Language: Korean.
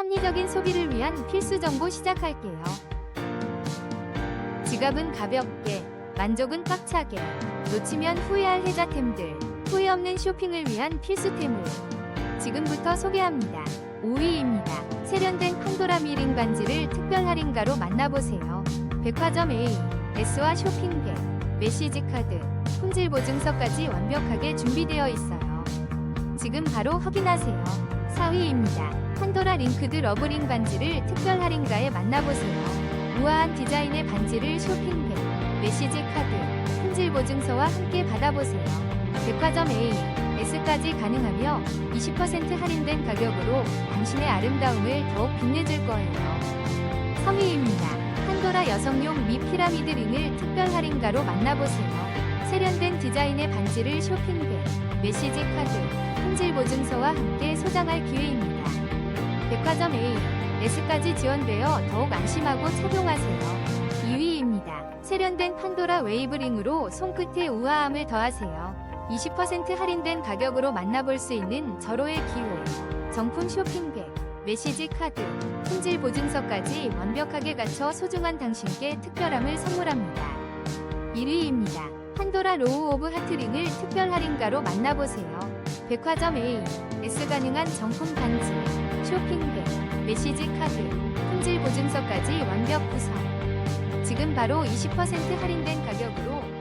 합리적인 소비를 위한 필수 정보 시작할게요. 지갑은 가볍게, 만족은 꽉차게, 놓치면 후회할 혜자템들, 후회 없는 쇼핑을 위한 필수템을 지금부터 소개합니다. 5위입니다. 세련된 판도라 미 링 반지를 특별 할인가로 만나보세요. 백화점 A, S와 쇼핑백, 메시지 카드, 품질 보증서까지 완벽하게 준비되어 있어요. 지금 바로 확인하세요. 4위입니다. 판도라 링크드 러브링 반지를 특별 할인가에 만나보세요. 우아한 디자인의 반지를 쇼핑백, 메시지 카드, 품질 보증서와 함께 받아보세요. 백화점 A, S까지 가능하며 20% 할인된 가격으로 당신의 아름다움을 더욱 빛내줄 거예요. 3위입니다. 판도라 여성용 미 피라미드 링을 특별 할인가로 만나보세요. 세련된 디자인의 반지를 쇼핑백, 메시지 카드, 품질 보증서와 함께 소장할 기회입니다. 백화점 A, S까지 지원되어 더욱 안심하고 착용하세요. 2위입니다. 세련된 판도라 웨이브링으로 손끝에 우아함을 더하세요. 20% 할인된 가격으로 만나볼 수 있는 절호의 기회. 정품 쇼핑백, 메시지 카드, 품질 보증서까지 완벽하게 갖춰 소중한 당신께 특별함을 선물합니다. 1위입니다. 판도라 로우 오브 하트링을 특별 할인가로 만나보세요. 백화점 A, S 가능한 정품 반지, 쇼핑백, 메시지 카드, 품질 보증서까지 완벽 구성. 지금 바로 20% 할인된 가격으로